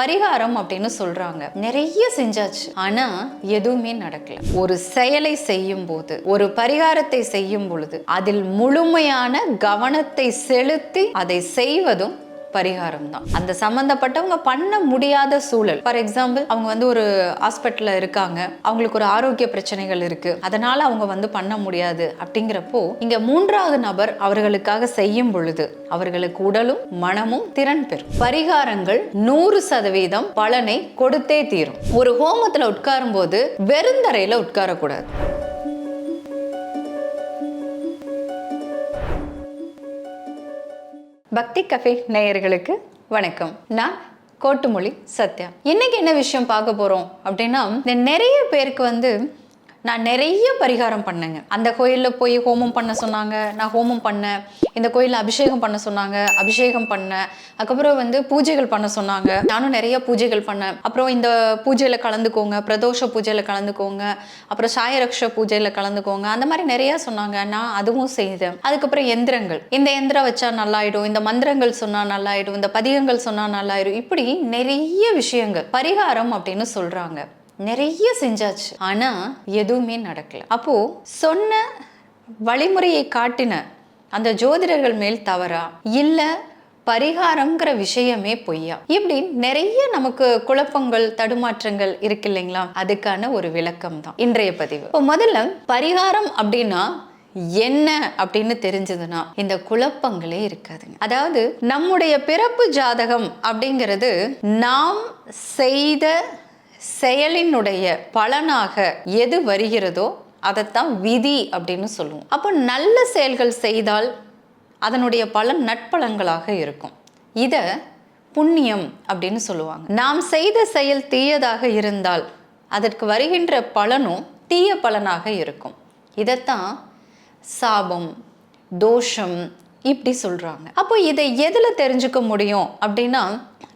பரிகாரம் அப்படின்னு சொல்றாங்க. நிறைய செஞ்சாச்சு. ஆனா எதுவுமே நடக்கல. ஒரு செயலை செய்யும் போது ஒரு பரிகாரத்தை செய்யும் பொழுது அதில் முழுமையான கவனத்தை செலுத்தி அதை செய்வதும் பரிகாரம் தான் அந்த சம்பந்தப்பட்டவங்க பண்ண முடியாத சூழல். ஃபார் எக்ஸாம்பிள் அவங்க வந்து ஒரு ஹாஸ்பிட்டல்ல இருக்காங்க. அவங்களுக்கு ஒரு ஆரோக்கிய பிரச்சனைகள் இருக்கு. அதனால அவங்க வந்து பண்ண முடியாது. அப்படிங்கிறப்போ இங்க மூன்றாவது நபர் அவர்களுக்காக செய்யும் பொழுது அவர்களுக்கு உடலும் மனமும் திறன் பெறும். பரிகாரங்கள் நூறு சதவீதம் பலனை கொடுத்தே தீரும். ஒரு ஹோமத்துல உட்காரும் போது வெறுந்தரையில உட்காரக்கூடாது. பக்தி கஃபே நேயர்களுக்கு வணக்கம். நான் கோட்டுமொழி சத்யா. இன்னைக்கு என்ன விஷயம் பார்க்க போகிறோம் அப்படின்னா இந்த நிறைய பேருக்கு வந்து நான் நிறைய பரிகாரம் பண்ணேங்க. அந்த கோயிலில் போய் ஹோமம் பண்ண சொன்னாங்க. நான் ஹோமம் பண்ணேன். இந்த கோயிலில் அபிஷேகம் பண்ண சொன்னாங்க. அபிஷேகம் பண்ணேன். அதுக்கப்புறம் வந்து பூஜைகள் பண்ண சொன்னாங்க. நானும் நிறைய பூஜைகள் பண்ணேன். அப்புறம் இந்த பூஜையில் கலந்துக்கோங்க. பிரதோஷ பூஜையில் கலந்துக்கோங்க. அப்புறம் சாயரக்ஷ பூஜையில் கலந்துக்கோங்க. அந்த மாதிரி நிறைய சொன்னாங்க. நான் அதுவும் செய்தேன். அதுக்கப்புறம் எந்திரங்கள். இந்த எந்திரம் வச்சா நல்லாயிடும். இந்த மந்திரங்கள் சொன்னால் நல்லாயிடும். இந்த பதிகங்கள் சொன்னால் நல்லாயிடும். இப்படி நிறைய விஷயங்கள். பரிகாரம் அப்படின்னு சொல்கிறாங்க நிறைய செஞ்சாச்சு. ஆனால் எதுவுமே நடக்கல. அப்போது சொன்ன வழிமுறையை காட்டின அந்த ஜோதிடர்கள் மேல் தவறா? இல்லை பரிகாரம்ங்கிற விஷயமே பொய்யா? இப்படி நிறைய நமக்கு குழப்பங்கள் தடுமாற்றங்கள் இருக்கு இல்லைங்களா? அதுக்கான ஒரு விளக்கம் தான் இன்றைய பதிவு. இப்போ முதல்ல பரிகாரம் அப்படின்னா என்ன அப்படின்னு தெரிஞ்சதுன்னா இந்த குழப்பங்களே இருக்காதுங்க. அதாவது நம்முடைய பிறப்பு ஜாதகம் அப்படிங்கிறது நாம் செய்த செயலினுடைய பலனாக எது வருகிறதோ அதைத்தான் விதி அப்படின்னு சொல்லுவோம். அப்போ நல்ல செயல்கள் செய்தால் அதனுடைய பலன் நட்பலன்களாக இருக்கும். இதை புண்ணியம் அப்படின்னு சொல்லுவாங்க. நாம் செய்த செயல் தீயதாக இருந்தால் அதற்கு வருகின்ற பலனும் தீய பலனாக இருக்கும். இதைத்தான் சாபம் தோஷம் இப்படி சொல்கிறாங்க அப்போ இதை எதில் தெரிஞ்சுக்க முடியும் அப்படின்னா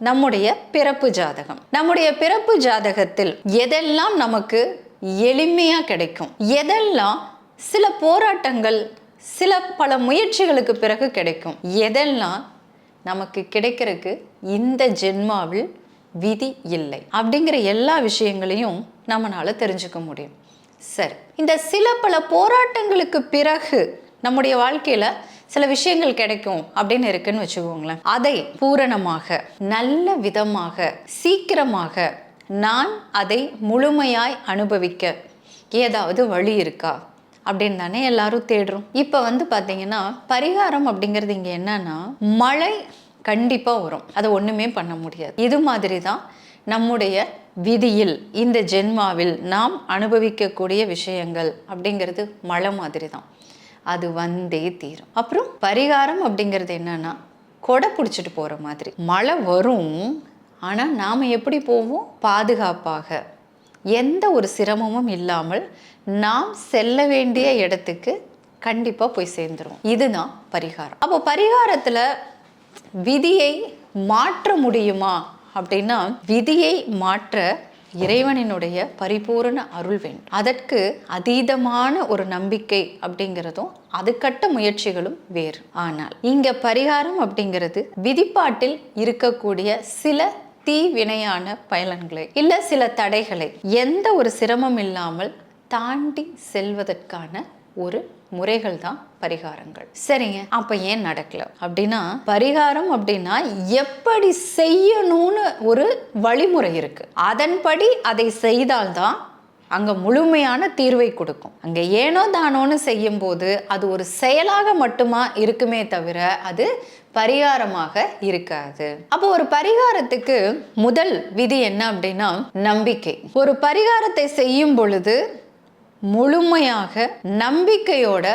நம்முடைய பிறப்பு ஜாதகம். நம்முடைய பிறப்பு ஜாதகத்தில் எதெல்லாம் நமக்கு எளிமையாக கிடைக்கும்? எதெல்லாம் சில போராட்டங்கள் சில பல முயற்சிகளுக்கு பிறகு கிடைக்கும்? எதெல்லாம் நமக்கு கிடைக்கிறதுக்கு இந்த ஜென்மாவில் விதி இல்லை? அப்படிங்கிற எல்லா விஷயங்களையும் நம்மளால தெரிஞ்சுக்க முடியும். சரி. இந்த சில பல போராட்டங்களுக்கு பிறகு நம்முடைய வாழ்க்கையில சில விஷயங்கள் கிடைக்கும் அப்படின்னு இருக்குன்னு வச்சுக்கோங்களேன். அதை பூரணமாக நல்ல விதமாக சீக்கிரமாக நான் அதை முழுமையாய் அனுபவிக்க ஏதாவது வழி இருக்கா? அப்படின்னு தானே எல்லாரும் தேடுறோம். இப்போ வந்து பார்த்தீங்கன்னா பரிகாரம் அப்படிங்கிறது இங்கே என்னன்னா மழை கண்டிப்பாக வரும். அதை ஒன்றுமே பண்ண முடியாது. இது மாதிரி தான் நம்முடைய விதியில் இந்த ஜென்மாவில் நாம் அனுபவிக்கக்கூடிய விஷயங்கள் அப்படிங்கிறது மழை மாதிரி தான் அது வந்தே தீரும். அப்புறம் பரிகாரம் அப்படிங்கிறது என்னன்னா கொடை பிடிச்சிட்டு போகிற மாதிரி. மழை வரும் ஆனால் நாம் எப்படி போவோம்? பாதுகாப்பாக. எந்த ஒரு சிரமமும் இல்லாமல் நாம் செல்ல வேண்டிய இடத்துக்கு கண்டிப்பாக போய் சேர்ந்துடும் இதுதான் பரிகாரம். அப்போ பரிகாரத்தில் விதியை மாற்ற முடியுமா? அப்படின்னா விதியை மாற்ற இறைவனினுடைய பரிபூரண அருள் வேண்டும். அதற்கு அதீதமான ஒரு நம்பிக்கை அப்படிங்கிறதும் அதுக்கட்ட முயற்சிகளும் வேறு. ஆனால் இங்க பரிகாரம் அப்படிங்கிறது விதிப்பாட்டில் இருக்கக்கூடிய சில தீவினையான பயலன்களை இல்ல சில தடைகளை எந்த ஒரு சிரமம் இல்லாமல் தாண்டி செல்வதற்கான ஒரு முறைகள் தான் பரிகாரங்கள். சரிங்க. அப்ப ஏன் நடக்கல? அப்படின்னா பரிகாரம் அப்படின்னா எப்படி செய்யணும்னு ஒரு வழிமுறை இருக்கு. அதன்படி அதை செய்தால்தான் அங்க முழுமையான தீர்வை கொடுக்கும். அங்க ஏனோ தானோன்னு செய்யும் போது அது ஒரு செயலாக மட்டுமா இருக்குமே தவிர அது பரிகாரமாக இருக்காது. அப்போ ஒரு பரிகாரத்துக்கு முதல் விதி என்ன அப்படின்னா நம்பிக்கை. ஒரு பரிகாரத்தை செய்யும் பொழுது முழுமையாக நம்பிக்கையோட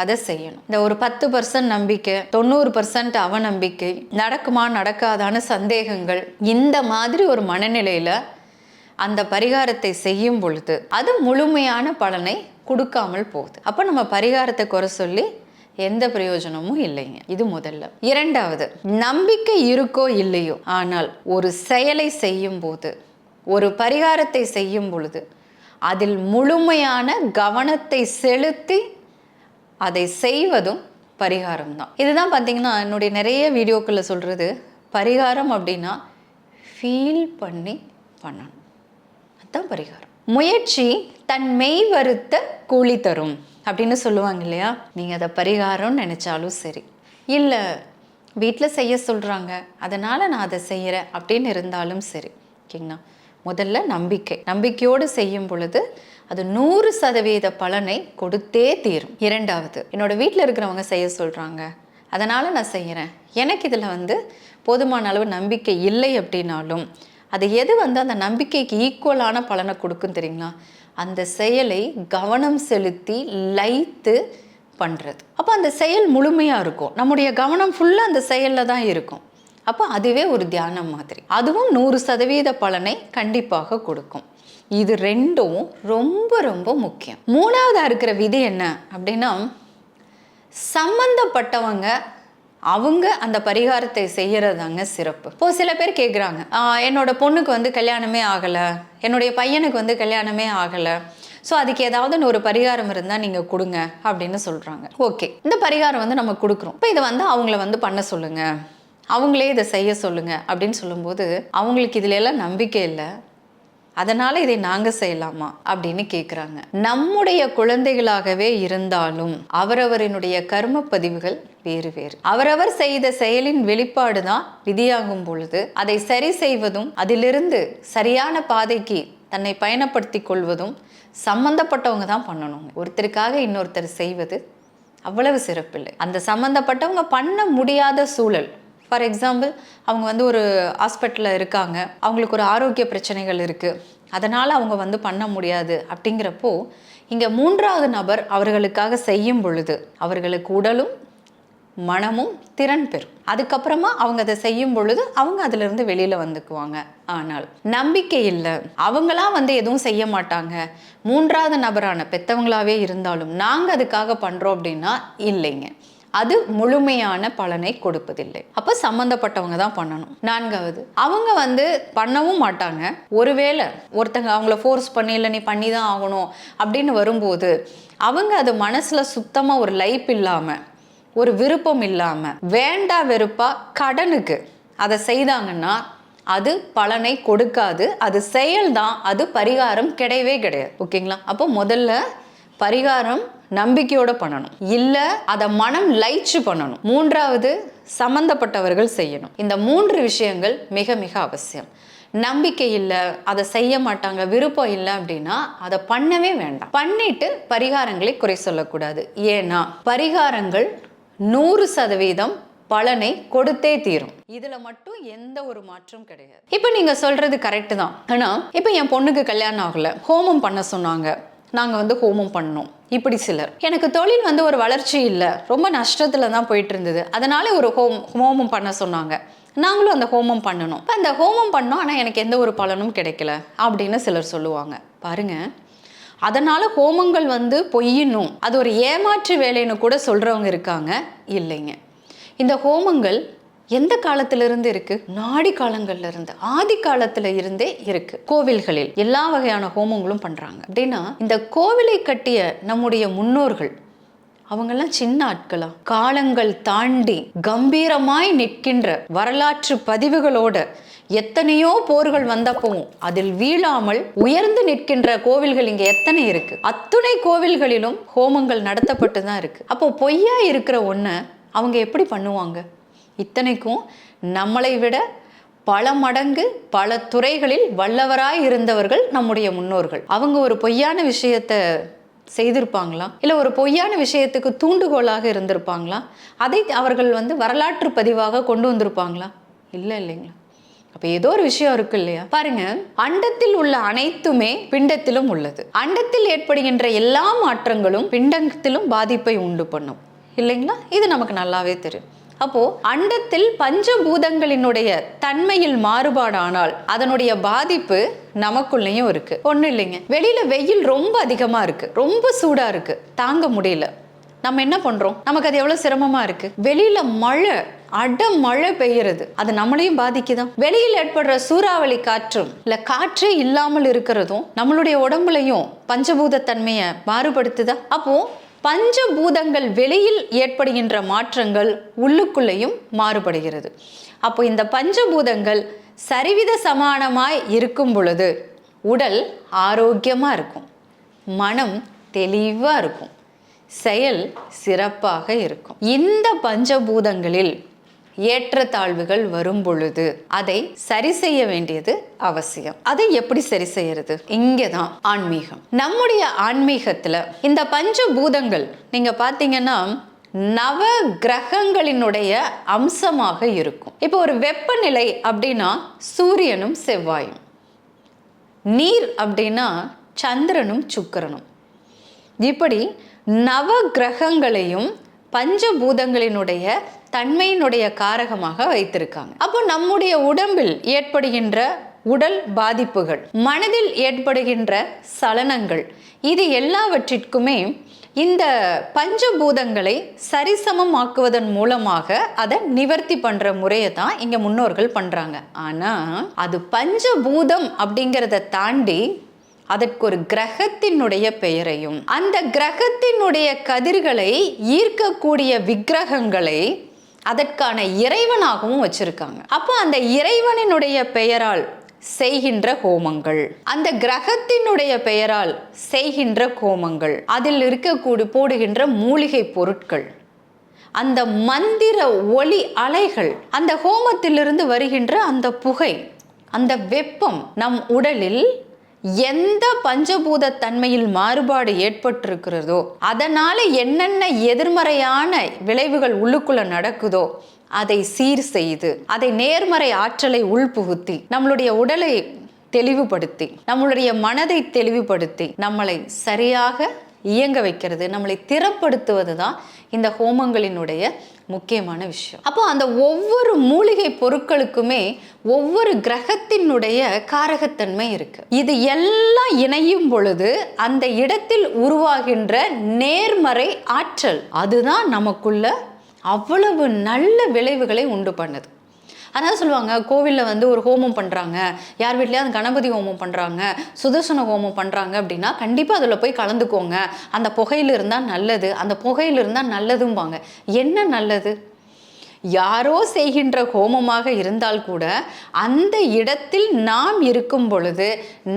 அதை செய்யணும். இந்த ஒரு பத்து பர்சன்ட் நம்பிக்கை தொண்ணூறு பர்சன்ட் அவநம்பிக்கை நடக்குமா நடக்காதான சந்தேகங்கள் இந்த மாதிரி ஒரு மனநிலையில அந்த பரிகாரத்தை செய்யும் பொழுது அது முழுமையான பலனை கொடுக்காமல் போகுது. அப்போ நம்ம பரிகாரத்தை குறை சொல்லி எந்த பிரயோஜனமும் இல்லைங்க. இது முதல்ல. இரண்டாவது நம்பிக்கை இருக்கோ இல்லையோ ஆனால் ஒரு செயலை செய்யும் போது ஒரு பரிகாரத்தை செய்யும் பொழுது அதில் முழுமையான கவனத்தை செலுத்தி அதை செய்வதும் பரிகாரம் தான் இதுதான் பார்த்தீங்கன்னா என்னுடைய நிறைய வீடியோக்களில் சொல்கிறது பரிகாரம் அப்படின்னா ஃபீல் பண்ணி பண்ணணும். அதுதான் பரிகாரம். முயற்சி தன் மெய் வருத்த கூலி தரும் அப்படின்னு சொல்லுவாங்க இல்லையா? நீங்கள் அதை பரிகாரம்னு நினச்சாலும் சரி. இல்லை வீட்டில் செய்ய சொல்கிறாங்க அதனால் நான் அதை செய்கிறேன் அப்படின்னு இருந்தாலும் சரி. ஓகேங்களா? முதல்ல நம்பிக்கை. நம்பிக்கையோடு செய்யும் பொழுது அது நூறு சதவீத பலனை கொடுத்தே தீரும். இரண்டாவது என்னோட வீட்டில் இருக்கிறவங்க செய்ய சொல்கிறாங்க அதனால் நான் செய்கிறேன் எனக்கு இதில் வந்து போதுமான அளவு நம்பிக்கை இல்லை அப்படின்னாலும் அது எது வந்து அந்த நம்பிக்கைக்கு ஈக்குவலான பலனை கொடுக்கும் தெரியுங்களா? அந்த செயலை கவனம் செலுத்தி லைத்து பண்ணுறது அப்போ அந்த செயல் முழுமையாக இருக்கும். நம்முடைய கவனம் ஃபுல்லாக அந்த செயலில் தான் இருக்கும். அப்போ அதுவே ஒரு தியானம் மாதிரி. அதுவும் நூறு சதவீத பலனை கண்டிப்பாக கொடுக்கும். இது ரெண்டும் ரொம்ப ரொம்ப முக்கியம். மூணாவதாக இருக்கிற விதி என்ன அப்படின்னா சம்பந்தப்பட்டவங்க அவங்க அந்த பரிகாரத்தை செய்கிறதாங்க சிறப்பு. இப்போ சில பேர் கேட்குறாங்க என்னோட பொண்ணுக்கு வந்து கல்யாணமே ஆகலை என்னுடைய பையனுக்கு வந்து கல்யாணமே ஆகலை ஸோ அதுக்கு ஏதாவது ஒரு பரிகாரம் இருந்தால் நீங்கள் கொடுங்க அப்படின்னு சொல்கிறாங்க ஓகே இந்த பரிகாரம் வந்து நம்ம கொடுக்குறோம். இப்போ இதை வந்து அவங்கள வந்து பண்ண சொல்லுங்கள் அவங்களே இதை செய்ய சொல்லுங்கள் அப்படின்னு சொல்லும்போது அவங்களுக்கு இதுலெல்லாம் நம்பிக்கை இல்லை. அதனால் இதை நாங்கள் செய்யலாமா அப்படின்னு கேட்குறாங்க நம்முடைய குழந்தைகளாகவே இருந்தாலும் அவரவரினுடைய கர்ம பதிவுகள் வேறு வேறு. அவரவர் செய்த செயலின் வெளிப்பாடு தான் விதியாகும் பொழுது அதை சரி செய்வதும் அதிலிருந்து சரியான பாதைக்கு தன்னை பயணப்படுத்தி கொள்வதும் சம்பந்தப்பட்டவங்க தான் பண்ணணும் ஒருத்தருக்காக இன்னொருத்தர் செய்வது அவ்வளவு சிறப்பில்லை. அந்த சம்பந்தப்பட்டவங்க பண்ண முடியாத சூழல் ஃபார் எக்ஸாம்பிள் அவங்க வந்து ஒரு ஹாஸ்பிட்டலில் இருக்காங்க. அவங்களுக்கு ஒரு ஆரோக்கிய பிரச்சனைகள் இருக்குது அதனால் அவங்க வந்து பண்ண முடியாது. அப்படிங்கிறப்போ இங்கே மூன்றாவது நபர் அவர்களுக்காக செய்யும் பொழுது அவர்களுக்கு உடலும் மனமும் திறன் பெறும். அதுக்கப்புறமா அவங்க அதை செய்யும் பொழுது அவங்க அதிலிருந்து வெளியில் வந்துக்குவாங்க. ஆனால் நம்பிக்கை இல்லை. அவங்களாம் வந்து எதுவும் செய்ய மாட்டாங்க. மூன்றாவது நபரான பெத்தவங்களாவே இருந்தாலும் நாங்கள் அதுக்காக பண்ணுறோம் அப்படின்னா இல்லைங்க. அது முழுமையான பலனை கொடுப்பதில்லை. அப்போ சம்மந்தப்பட்டவங்க தான் பண்ணணும். நான்காவது அவங்க வந்து பண்ணவும் மாட்டாங்க. ஒருவேளை ஒருத்தங்க அவங்கள ஃபோர்ஸ் பண்ணி இல்லை நீ பண்ணி தான் ஆகணும். அப்படின்னு வரும்போது அவங்க அது மனசில் சுத்தமாக ஒரு லைப் இல்லாமல் ஒரு விருப்பம் இல்லாமல் வேண்டா வெறுப்பா கடனுக்கு அதை செய்தாங்கன்னா அது பலனை கொடுக்காது. அது செயல்தான். அது பரிகாரம் கிடையவே கிடையாது. ஓகேங்களா? அப்போ முதல்ல பரிகாரம் நம்பிக்கையோட பண்ணணும். இல்லை அதை மனம் லைச்சு பண்ணணும். மூன்றாவது சம்பந்தப்பட்டவர்கள் செய்யணும். இந்த மூன்று விஷயங்கள் மிக மிக அவசியம். நம்பிக்கை இல்லை அதை செய்ய மாட்டாங்க விருப்பம் இல்லை அப்படின்னா அதை பண்ணவே வேண்டாம். பண்ணிட்டு பரிகாரங்களை குறை சொல்லக்கூடாது. ஏன்னா பரிகாரங்கள் நூறு சதவீதம் பலனை கொடுத்தே தீரும். இதுல மட்டும் எந்த ஒரு மாற்றம் கிடையாது. இப்போ நீங்க சொல்றது கரெக்ட் தான். ஆனா இப்போ என் பொண்ணுக்கு கல்யாணம் ஆகல. ஹோமம் பண்ண சொன்னாங்க. நாங்கள் வந்து ஹோமம் பண்ணோம். இப்படி சிலர். எனக்கு தொழில் வந்து ஒரு வளர்ச்சி இல்லை. ரொம்ப நஷ்டத்தில் தான் போயிட்டு இருந்தது அதனால ஒரு ஹோம் ஹோமம் பண்ண சொன்னாங்க. நாங்களும் அந்த ஹோமம் பண்ணணும். இப்போ அந்த ஹோமம் பண்ணோம். ஆனால் எனக்கு எந்த ஒரு பலனும் கிடைக்கல. அப்படின்னு சிலர் சொல்லுவாங்க. பாருங்க. அதனால ஹோமங்கள் வந்து பொய்யணும் அது ஒரு ஏமாற்று வேலைன்னு கூட சொல்றவங்க இருக்காங்க. இல்லைங்க. இந்த ஹோமங்கள் எந்த காலத்திலிருந்து இருக்கு? நாடி காலங்கள்ல இருந்து ஆதி காலத்துல இருந்தே இருக்கு. கோவில்களில் எல்லா வகையான ஹோமங்களும் பண்றாங்க. அப்படின்னா இந்த கோவிலை கட்டிய நம்முடைய முன்னோர்கள் அவங்கெல்லாம் சின்ன ஆட்களா? காலங்கள் தாண்டி கம்பீரமாய் நிற்கின்ற வரலாற்று பதிவுகளோட எத்தனையோ போர்கள் வந்தப்பவும் அதில் வீழாமல் உயர்ந்து நிற்கின்ற கோவில்கள் இங்க எத்தனை இருக்கு? அத்துணை கோவில்களிலும் ஹோமங்கள் நடத்தப்பட்டு தான் இருக்கு. அப்போ பொய்யா இருக்கிற ஒன்றை அவங்க எப்படி பண்ணுவாங்க? இத்தனைக்கும் நம்மளை விட பல மடங்கு பல துறைகளில் வல்லவராய் இருந்தவர்கள் நம்முடைய முன்னோர்கள். அவங்க ஒரு பொய்யான விஷயத்தை செய்திருப்பாங்களா? இல்லை ஒரு பொய்யான விஷயத்துக்கு தூண்டுகோலாக இருந்திருப்பாங்களா? அதை அவர்கள் வந்து வரலாற்று பதிவாக கொண்டு வந்திருப்பாங்களா? இல்லை இல்லைங்களா? அப்போ ஏதோ ஒரு விஷயம் இருக்கு இல்லையா? பாருங்க அண்டத்தில் உள்ள அனைத்துமே பிண்டத்திலும் உள்ளது. அண்டத்தில் ஏற்படுகின்ற எல்லா மாற்றங்களும் பிண்டத்திலும் பாதிப்பை உண்டு பண்ணும். இல்லைங்களா? இது நமக்கு நல்லாவே தெரியும். அப்போ அண்டத்தில் பஞ்சபூதங்களினுடைய தன்மையில் மாறுபாடானால் அதனுடைய பாதிப்பு நமக்குள்ளேயும் இருக்கு. ஒன்றும் இல்லைங்க. வெளியில வெயில் ரொம்ப அதிகமா இருக்கு. ரொம்ப சூடா இருக்கு. தாங்க முடியல. நம்ம என்ன பண்றோம்? நமக்கு அது எவ்வளவு சிரமமா இருக்கு? வெளியில மழை அட மழை பெய்யறது. அது நம்மளையும் பாதிக்குதான். வெளியில் ஏற்படுற சூறாவளி காற்றும் இல்ல காற்றே இல்லாமல் இருக்கிறதும் நம்மளுடைய உடம்புலையும் பஞ்சபூத தன்மையை மாறுபடுத்துதா? அப்போ பஞ்சபூதங்கள் வெளியில் ஏற்படுகின்ற மாற்றங்கள் உள்ளுக்குள்ளேயும் மாறுபடுகிறது. அப்போ இந்த பஞ்சபூதங்கள் சரிவித சமானமாய் இருக்கும் பொழுது உடல் ஆரோக்கியமாக இருக்கும். மனம் தெளிவாக இருக்கும். செயல் சிறப்பாக இருக்கும். இந்த பஞ்சபூதங்களில் ஏற்றத்தாழ்வுகள் வரும் பொழுது அதை சரி செய்ய வேண்டியது அவசியம். அதை எப்படி சரி செய்யறது? இங்கே தான் ஆன்மீகம். நம்முடைய ஆன்மீகத்தில் இந்த பஞ்ச பூதங்கள் நீங்கள் பார்த்தீங்கன்னா நவ கிரகங்களினுடைய அம்சமாக இருக்கும். இப்போ ஒரு வெப்பநிலை அப்படின்னா சூரியனும் செவ்வாயும். நீர் அப்படின்னா சந்திரனும் சுக்கிரனும். இப்படி நவ கிரகங்களையும் பஞ்சபூதங்களினுடைய தன்மையினுடைய காரகமாக வைத்திருக்காங்க. அப்போ நம்முடைய உடம்பில் ஏற்படுகின்ற உடல் பாதிப்புகள் மனதில் ஏற்படுகின்ற சலனங்கள் இது எல்லாவற்றிற்குமே இந்த பஞ்சபூதங்களை சரிசமமாக்குவதன் மூலமாக அதை நிவர்த்தி பண்ற முறையை தான் இங்க முன்னோர்கள் பண்றாங்க. ஆனா அது பஞ்சபூதம் அப்படிங்கிறத தாண்டி அதற்கு ஒரு கிரகத்தினுடைய பெயரையும் அந்த கிரகத்தினுடைய கதிர்களை ஈர்க்கக்கூடிய விக்கிரகங்களை அதற்கான இறைவனாகவும் வச்சிருக்காங்க. அப்போ அந்த இறைவனினுடைய பெயரால் செய்கின்ற ஹோமங்கள் அந்த கிரகத்தினுடைய பெயரால் செய்கின்ற ஹோமங்கள் அதில் இருக்கக்கூடிய போடுகின்ற மூலிகை பொருட்கள் அந்த மந்திர ஒளி அலைகள் அந்த ஹோமத்திலிருந்து வருகின்ற அந்த புகை அந்த வெப்பம் நம் உடலில் எந்த பஞ்சபூத தன்மையில் மாறுபாடு ஏற்பட்டிருக்கிறதோ அதனால என்னென்ன எதிர்மறையான விளைவுகள் உள்ளுக்குள்ள நடக்குதோ அதை சீர் செய்து அதை நேர்மறை ஆற்றலை உள்புகுத்தி நம்மளுடைய உடலை தெளிவுபடுத்தி நம்மளுடைய மனதை தெளிவுபடுத்தி நம்மளை சரியாக இயங்க வைக்கிறது நம்மளை திறப்படுத்துவது தான் இந்த ஹோமங்களினுடைய முக்கியமான விஷயம். அப்போ அந்த ஒவ்வொரு மூலிகை பொருட்களுக்குமே ஒவ்வொரு கிரகத்தினுடைய காரகத்தன்மை இருக்கு. இது எல்லாம் இணையும் பொழுது அந்த இடத்தில் உருவாகின்ற நேர்மறை ஆற்றல் அதுதான் நமக்குள்ள அவ்வளவு நல்ல விளைவுகளை உண்டு பண்ணுது. அதான் சொல்லுவாங்க கோவிலில் வந்து ஒரு ஹோமம் பண்ணுறாங்க யார் வீட்லையாவது கணபதி ஹோமம் பண்ணுறாங்க சுதர்சன ஹோமம் பண்ணுறாங்க அப்படின்னா கண்டிப்பாக அதில் போய் கலந்துக்கோங்க. அந்த புகையில் இருந்தால் நல்லது அந்த புகையில் இருந்தால் நல்லதும்பாங்க. என்ன நல்லது? யாரோ செய்கின்ற ஹோமமாக இருந்தால் கூட அந்த இடத்தில் நாம் இருக்கும் பொழுது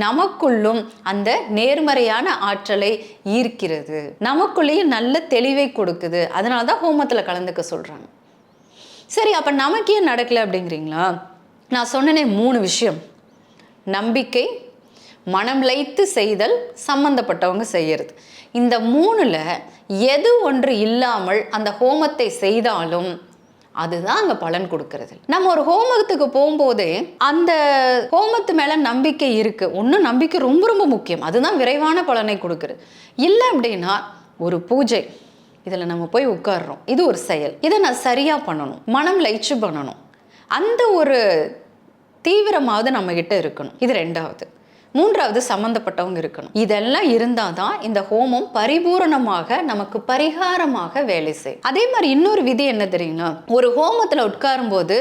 நமக்குள்ளும் அந்த நேர்மறையான ஆற்றலை ஈர்க்கிறது. நமக்குள்ளேயும் நல்ல தெளிவை கொடுக்குது. அதனால தான் ஹோமத்தில் கலந்துக்க சொல்கிறாங்க சரி அப்போ நமக்கு ஏன் நடக்கலை அப்படிங்கிறீங்களா? நான் சொன்னனே மூணு விஷயம். நம்பிக்கை மனம் லைத்து செய்தல் சம்பந்தப்பட்டவங்க செய்யறது. இந்த மூணுல எது ஒன்று இல்லாமல் அந்த ஹோமத்தை செய்தாலும் அதுதான் அங்கே பலன் கொடுக்கறது. நம்ம ஒரு ஹோமத்துக்கு போகும்போதே அந்த ஹோமத்து மேலே நம்பிக்கை இருக்குது ஒன்றும் நம்பிக்கை ரொம்ப ரொம்ப முக்கியம். அதுதான் விரைவான பலனை கொடுக்குறது இல்லை அப்படின்னா ஒரு பூஜை. இதில் நம்ம போய் உட்காடுறோம் இது ஒரு செயல். இதை நான் சரியாக பண்ணணும். மனம் லயிச்சு பண்ணணும். அந்த ஒரு தீவிரமாவது நம்மக்கிட்ட இருக்கணும். இது ரெண்டாவது. மூன்றாவது சம்மந்தப்பட்டவங்க இருக்கணும். இதெல்லாம் இருந்தால் தான் இந்த ஹோமம் பரிபூரணமாக நமக்கு பரிகாரமாக வேலை செய்யும். அதே மாதிரி இன்னொரு விதி என்ன தெரியுங்களா ஒரு ஹோமத்தில் உட்காரும் போது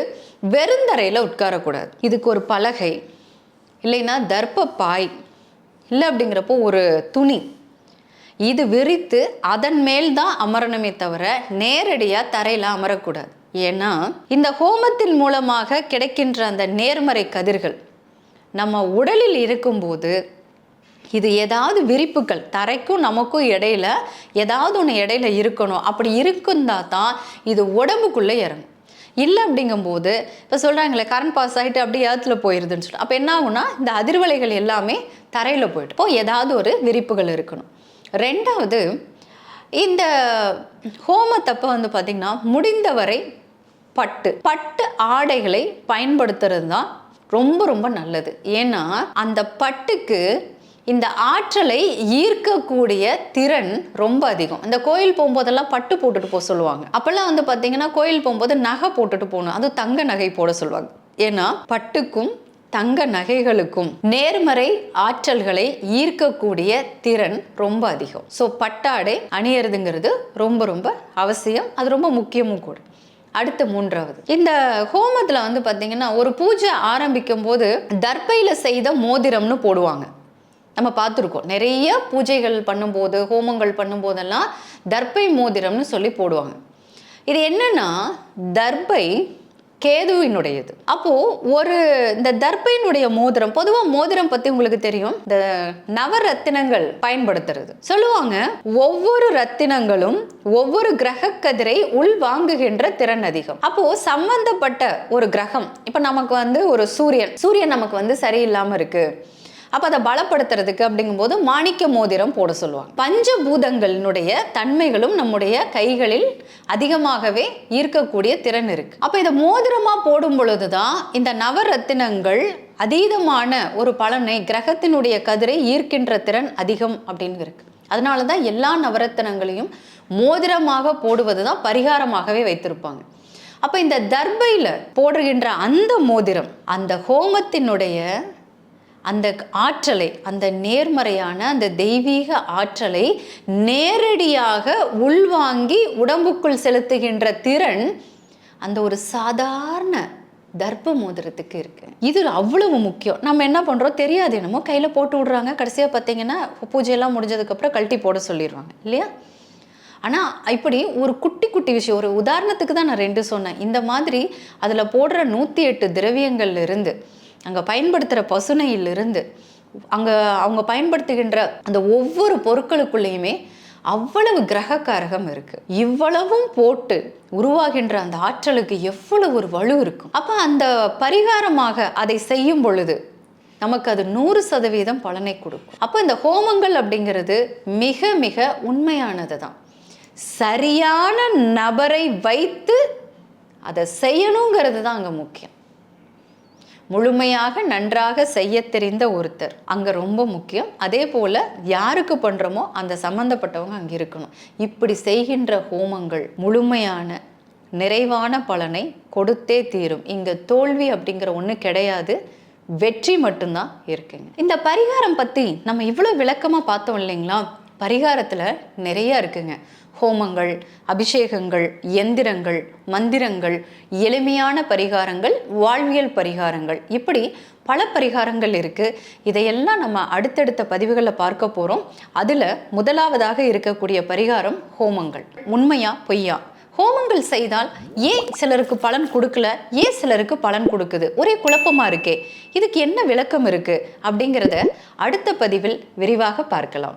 வெறுந்தரையில் உட்காரக்கூடாது. இதுக்கு ஒரு பலகை. இல்லைன்னா தர்ப்ப பாய் இல்லை அப்படிங்கிறப்போ ஒரு துணி. இது விரித்து அதன் மேல் தான் அமரணுமே தவிர நேரடியாக தரையில் அமரக்கூடாது. ஏன்னா இந்த ஹோமத்தின் மூலமாக கிடைக்கின்ற அந்த நேர்மறை கதிர்கள் நம்ம உடலில் இருக்கும்போது இது ஏதாவது விரிப்புகள் தரைக்கும் நமக்கும் இடையில ஏதாவது ஒன்று இடையில இருக்கணும். அப்படி இருக்குந்தா தான் இது உடம்புக்குள்ளே இறங்கும். இல்லை அப்படிங்கும்போது இப்போ சொல்கிறாங்களே கரண்ட் பாஸ் ஆகிட்டு அப்படியே ஏற்றுல போயிடுதுன்னு சொல்லி அப்போ என்ன ஆகுனா இந்த அதிர்வலைகள் எல்லாமே தரையில் போயிட்டு இப்போ ஏதாவது ஒரு விரிப்புகள் இருக்கணும். ரெண்டாவது இந்த ஹோமத்தப்போ வந்து பார்த்திங்கன்னா முடிந்தவரை பட்டு பட்டு ஆடைகளை பயன்படுத்துறது தான் ரொம்ப ரொம்ப நல்லது. ஏன்னா அந்த பட்டுக்கு இந்த ஆற்றலை ஈர்க்கக்கூடிய திறன் ரொம்ப அதிகம். இந்த கோயில் போகும்போதெல்லாம் பட்டு போட்டுட்டு போக சொல்லுவாங்க. அப்போல்லாம் வந்து பார்த்தீங்கன்னா கோயில் போகும்போது நகை போட்டுட்டு போகணும். அதுவும் தங்க நகை போட சொல்லுவாங்க. ஏன்னா பட்டுக்கும் தங்க நகைகளுக்கும் நேர்மறை ஆற்றல்களை ஈர்க்கக்கூடிய திறன் ரொம்ப அதிகம். ஸோ பட்டாடை அணியறதுங்கிறது ரொம்ப ரொம்ப அவசியம். அது ரொம்ப முக்கியமும் கூட. அடுத்த மூன்றாவது. இந்த ஹோமத்தில் வந்து பார்த்தீங்கன்னா ஒரு பூஜை ஆரம்பிக்கும் போது தர்பையில் செய்த மோதிரம்னு போடுவாங்க. நம்ம பார்த்துருக்கோம். நிறைய பூஜைகள் பண்ணும்போது ஹோமங்கள் பண்ணும்போதெல்லாம் தர்பை மோதிரம்னு சொல்லி போடுவாங்க. இது என்னன்னா தர்பை கேதுவினுடையது. அப்போ ஒரு இந்த தர்பையினுடைய மோதிரம் பொதுவாக மோதிரம் பத்தி உங்களுக்கு தெரியும். இந்த நவரத்தினங்கள் பயன்படுத்துறது. சொல்லுவாங்க ஒவ்வொரு ரத்தினங்களும் ஒவ்வொரு கிரக கதிரை உள் வாங்குகின்ற திறன் அதிகம். அப்போ சம்பந்தப்பட்ட ஒரு கிரகம் இப்போ நமக்கு வந்து ஒரு சூரியன் சூரியன் நமக்கு வந்து சரியில்லாம இருக்கு. அப்போ அதை பலப்படுத்துறதுக்கு அப்படிங்கும்போது மாணிக்க மோதிரம் போட சொல்லுவாங்க. பஞ்சபூதங்களினுடைய தன்மைகளும் நம்முடைய கைகளில் அதிகமாகவே ஈர்க்கக்கூடிய திறன் இருக்கு. அப்போ இதை மோதிரமாக போடும் பொழுது தான் இந்த நவரத்தினங்கள் அதீதமான ஒரு பலனை கிரகத்தினுடைய கதிரை ஈர்க்கின்ற திறன் அதிகம் அப்படின்னு இருக்கு. அதனால தான் எல்லா நவரத்தினங்களையும் மோதிரமாக போடுவது தான் பரிகாரமாகவே வைத்திருப்பாங்க. அப்போ இந்த தர்பையில் போடுகின்ற அந்த மோதிரம் அந்த ஹோமத்தினுடைய அந்த ஆற்றலை அந்த நேர்மறையான அந்த தெய்வீக ஆற்றலை நேரடியாக உள்வாங்கி உடம்புக்குள் செலுத்துகின்ற திறன் அந்த ஒரு சாதாரண தர்ப்ப மோதிரத்துக்கு இருக்கு. இது அவ்வளவு முக்கியம். நம்ம என்ன பண்ணுறோம் தெரியாது. என்னமோ கையில் போட்டு விடுறாங்க. கடைசியாக பார்த்தீங்கன்னா பூஜையெல்லாம் முடிஞ்சதுக்கப்புறம் கழட்டி போட சொல்லிடுவாங்க. இல்லையா? ஆனால் இப்படி ஒரு குட்டி குட்டி விஷயம் ஒரு உதாரணத்துக்கு தான் நான் ரெண்டு சொன்னேன். இந்த மாதிரி அதில் போடுற நூற்றி எட்டு திரவியங்கள்ல இருந்து அங்கே பயன்படுத்துகிற பசுனையிலிருந்து அங்கே அவங்க பயன்படுத்துகின்ற அந்த ஒவ்வொரு பொருட்களுக்குள்ளேயுமே அவ்வளவு கிரகக்காரகம் இருக்கு. இவ்வளவும் போட்டு உருவாகின்ற அந்த ஆற்றலுக்கு எவ்வளவு ஒரு வலு இருக்கும். அப்போ அந்த பரிகாரமாக அதை செய்யும் பொழுது நமக்கு அது நூறு சதவீதம் பலனை கொடுக்கும். அப்போ இந்த ஹோமங்கள் அப்படிங்கிறது மிக மிக உண்மையானது தான் சரியான நபரை வைத்து அதை செய்யணுங்கிறது தான் அங்கே முக்கியம். முழுமையாக நன்றாக செய்ய தெரிந்த ஒருத்தர். அங்கே ரொம்ப முக்கியம். அதே போல் யாருக்கு பண்ணுறோமோ அந்த சம்மந்தப்பட்டவங்க அங்கே இருக்கணும். இப்படி செய்கின்ற ஹோமங்கள் முழுமையான நிறைவான பலனை கொடுத்தே தீரும். இங்கே தோல்வி அப்படிங்கிற ஒன்று கிடையாது. வெற்றி மட்டும்தான் இருக்குங்க. இந்த பரிகாரம் பற்றி நம்ம இவ்வளோ விளக்கமாக பார்த்தோம் இல்லைங்களா? பரிகாரத்தில் நிறையா இருக்குங்க. ஹோமங்கள் அபிஷேகங்கள் எந்திரங்கள் மந்திரங்கள் எளிமையான பரிகாரங்கள் வாழ்வியல் பரிகாரங்கள். இப்படி பல பரிகாரங்கள் இருக்குது இதையெல்லாம் நம்ம அடுத்தடுத்த பதிவுகளில் பார்க்க போகிறோம் அதில் முதலாவதாக இருக்கக்கூடிய பரிகாரம் ஹோமங்கள். உண்மையா பொய்யா? ஹோமங்கள் செய்தால் ஏன் சிலருக்கு பலன் கொடுக்கல? ஏன் சிலருக்கு பலன் கொடுக்குது? ஒரே குழப்பமாக இருக்கே. இதுக்கு என்ன விளக்கம் இருக்குது அப்படிங்கிறத அடுத்த பதிவில் விரிவாக பார்க்கலாம்.